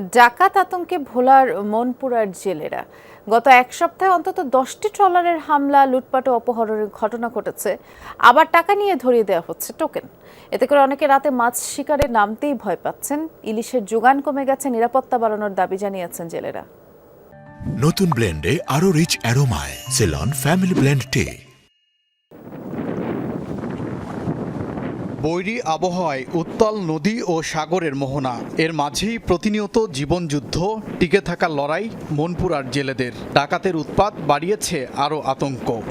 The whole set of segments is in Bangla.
ডাকাত আতঙ্কে ভোলার মনপুরার জেলেরা। গত এক সপ্তাহে অন্তত দশটি ট্রলারের হামলা, লুটপাট ও অপহরণের ঘটনা ঘটেছে। আবার টাকা নিয়ে ধরিয়ে দেওয়া হচ্ছে টোকেন। এতে করে অনেকে রাতে মাছ শিকারে নামতেই ভয় পাচ্ছেন। ইলিশের যোগান কমে গেছে, নিরাপত্তা বাড়ানোর দাবি জানিয়েছেন জেলেরা। নতুন ব্লেন্ডে আরও rich অ্যারোমায়। Ceylon, family blend tea. বৈরী আবহাওয়ায় উত্তাল নদী ও সাগরের মোহনা। এর মাঝেই প্রতিনিয়ত জীবনযুদ্ধ, টিকে থাকার লড়াই মনপুরার জেলেদের। ডাকাতের উৎপাত বাড়িয়েছে আরও আতঙ্ক।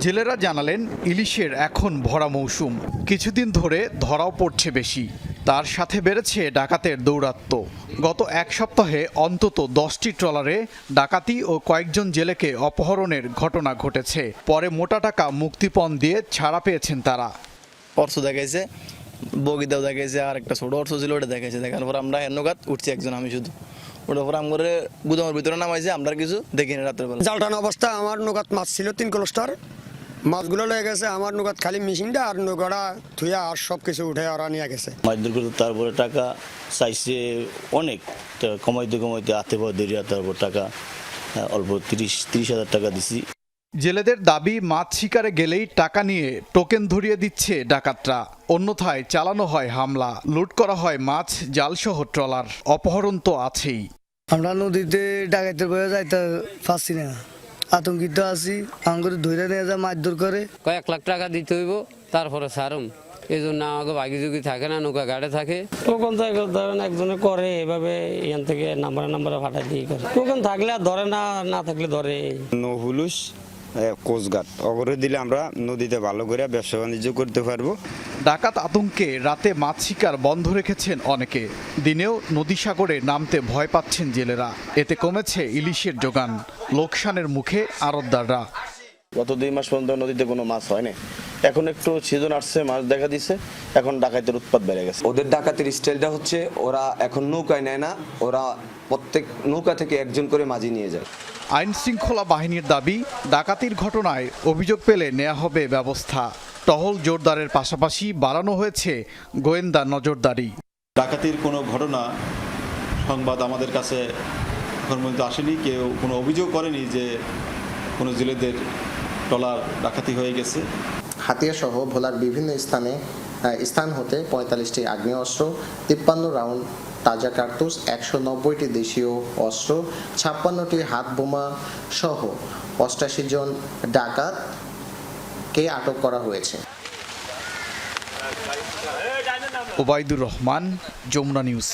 জেলেরা জানালেন, ইলিশের এখন ভরা মৌসুম। কিছুদিন ধরে ধরাও পড়ছে বেশি। তার সাথে বেড়েছে ডাকাতের দৌরাত্ম্য। গত এক সপ্তাহে অন্তত দশটি ট্রলারে ডাকাতি ও কয়েকজন জেলেকে অপহরণের ঘটনা ঘটেছে। পরে মোটা টাকা মুক্তিপণ দিয়ে ছাড়া পেয়েছেন তারা। অর্থ দেখাইছে বগিদাও দেখাইছে আর একটা ছোট অর্থ ছিল ওটা দেখাইছে। দেখানোর পর আমরা হেনগাত উঠছি একজন আমি শুধু। ওটার পর আমরা গুদামের ভিতরে নামাইছে আমরা কিছু দেখিনি রাতের বেলা জালটান অবস্থা আমার নৌকাত মাছ ছিল তিন কলস্টার। মাছগুলো লেগে গেছে আমার নৌকাত খালি মেশিনটা আর নৌকাটা থুয়া আর সব কিছু উঠে ওরা নিয়ে গেছে। মারধর করে তারপরে টাকা চাইছে অনেক তা কমাইতে কমাইতে হাতে পাওয়া দেরি তারপর টাকা অল্প তিরিশ তিরিশ হাজার টাকা দিছি। জেলেদের দাবি মাছ শিকারে গেলেই টাকা নিয়ে টোকেন ধরিয়ে দিচ্ছে ডাকাতরা। অন্যথায় চালানো হয় হামলা লুট করা হয় মাছ জালসহ ট্রলার। অপহরণ তো আছেই। আমরা নদীতে ডাকাইতে বয়ে যাইতে পারছি না। আতঙ্কিত আছি আঙ্গুর ধরে নিয়ে যা মারধর করে। কয়েক লাখ টাকা দিতে হইব তারপরে সারুম এই জন্য আমাকে বাগি জুগি থাকে না নৌকা গাড়ে থাকে। কখন থাকে এখন ধরেন একজনে করে এভাবে এখান থেকে নাম্বারে নাম্বারে ফাটাই দিয়ে করে। কখন থাকলে আর ধরে না না থাকলে ধরে। নহুলুস কোস্টগার্ড অগরে দিলে আমরা নদীতে ভালো করে ব্যবসা বাণিজ্য করতে পারব। ডাকাত আতঙ্কে রাতে মাছ শিকার বন্ধ রেখেছেন অনেকে। দিনেও নদী সাগরে নামতে ভয় পাচ্ছেন জেলেরা। এতে কমেছে ইলিশের যোগান। লোকসানের মুখে আড়তদাররা গত দুই মাস পর্যন্ত নদীতে কোনো মাছ হয়নি। এখন একটু সিজন আসছে মাছ দেখা দিছে। এখন ডাকাতের উৎপাত বেড়ে গেছে। ওদের ডাকাতের স্টাইলটা হচ্ছে ওরা এখন নৌকায় নেয় না ওরা প্রত্যেক নৌকা থেকে একজন করে মাঝি নিয়ে যায়। আইন শৃঙ্খলা বাহিনীর দাবি ডাকাতির ঘটনায় অভিযোগ পেলে নেওয়া হবে ব্যবস্থা। টহল জোরদারের পাশাপাশি বাড়ানো হয়েছে গোয়েন্দা নজরদারি। ডাকাতির কোনো ঘটনা সংবাদ আমাদের কাছে এখন পর্যন্ত আসেনি। কেউ কোনো অভিযোগ করেনি যে কোনো জেলেদের ট্রলার ডাকাতি হয়ে গেছে। হাতিয়া সহ ভোলার বিভিন্ন স্থানে স্থান হতে পঁয়তাল্লিশটি আগ্নেয়াস্ত্র তিপ্পান্ন রাউন্ড তাজা কার্তুস একশো নব্বইটি দেশীয় অস্ত্র, ছাপ্পান্নটি হাত বোমা সহ অষ্টাশি জন ডাকাতকে আটক করা হয়েছে। ওবায়দুর রহমান, যমুনা নিউজ।